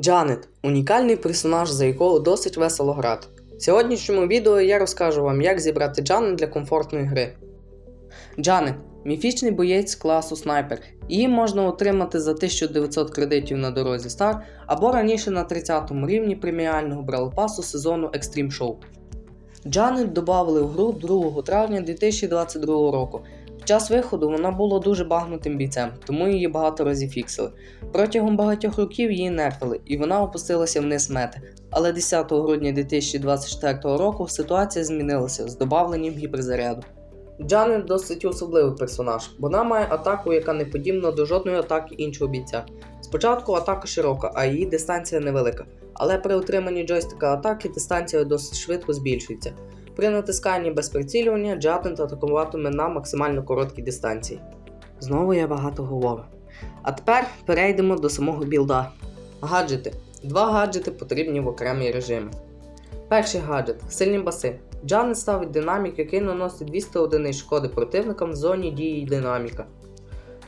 Джанет унікальний персонаж, за якого досить весело грати. В сьогоднішньому відео я розкажу вам, як зібрати Джанет для комфортної гри. Джанет міфічний боєць класу снайпер. Її можна отримати за 1900 кредитів на дорозі Стар або раніше на 30 рівні преміального бралпасу сезону Extreme Show. Джанет додали в гру 2 травня 2022 року. Час виходу вона була дуже багнутим бійцем, тому її багато разів фіксили. Протягом багатьох років її нерфили, і вона опустилася вниз мети. Але 10 грудня 2024 року ситуація змінилася з добавленням гіперзаряду. Джанет досить особливий персонаж, вона має атаку, яка не подібна до жодної атаки іншого бійця. Спочатку атака широка, а її дистанція невелика, але при отриманні джойстика атаки дистанція досить швидко збільшується. При натисканні без прицілювання Джанет атакуватиме на максимально короткій дистанції. Знову я багато говорю. А тепер перейдемо до самого білда. Гаджети. Два гаджети потрібні в окремі режими. Перший гаджет сильні баси. Джанет ставить динамік, який наносить 200 одиниць шкоди противникам в зоні дії динаміка.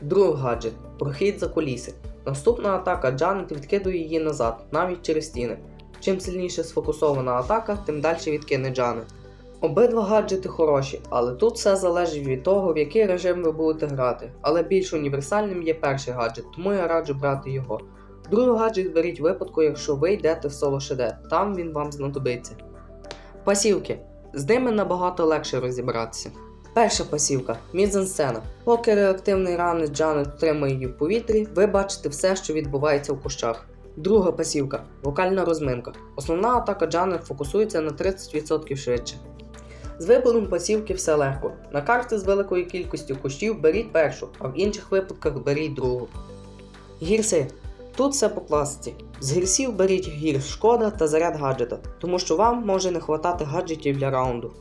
Другий гаджет прохід за коліси. Наступна атака Джанет відкидує її назад, навіть через стіни. Чим сильніше сфокусована атака, тим далі відкине Джанет. Обидва гаджети хороші, але тут все залежить від того, в який режим ви будете грати. Але більш універсальним є перший гаджет, тому я раджу брати його. Другий гаджет беріть випадку, якщо ви йдете в соло ШД, там він вам знадобиться. Пасівки. З ними набагато легше розібратися. Перша пасівка мізансцена. Поки реактивний ранець Джанет втримує її в повітрі, ви бачите все, що відбувається в кущах. Друга пасівка вокальна розминка. Основна атака Джанет фокусується на 30% швидше. З вибором пасівки все легко. На карти з великою кількістю кущів беріть першу, а в інших випадках беріть другу. Гірси. Тут все по класиці. З гірсів беріть гірс шкода та заряд гаджета, тому що вам може не хватати гаджетів для раунду.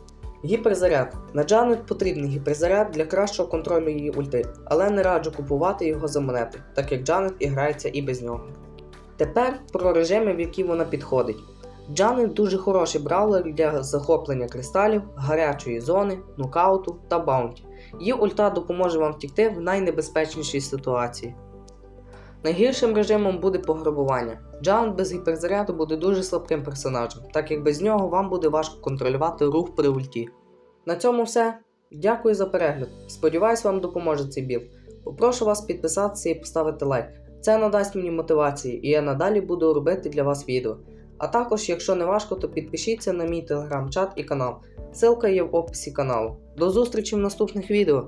Гіперзаряд. На Джанет потрібний гіперзаряд для кращого контролю її ульти, але не раджу купувати його за монети, так як Джанет і грається і без нього. Тепер про режими, в які вона підходить. Джанет дуже хороший браулер для захоплення кристалів, гарячої зони, нокауту та баунті. Її ульта допоможе вам втікти в найнебезпечнішій ситуації. Найгіршим режимом буде пограбування. Джанет без гіперзаряду буде дуже слабким персонажем, так як без нього вам буде важко контролювати рух при ульті. На цьому все. Дякую за перегляд. Сподіваюсь, вам допоможе цей білд. Попрошу вас підписатися і поставити лайк. Це надасть мені мотивації, і я надалі буду робити для вас відео. А також, якщо не важко, то підпишіться на мій телеграм-чат і канал. Ссылка є в описі каналу. До зустрічі в наступних відео.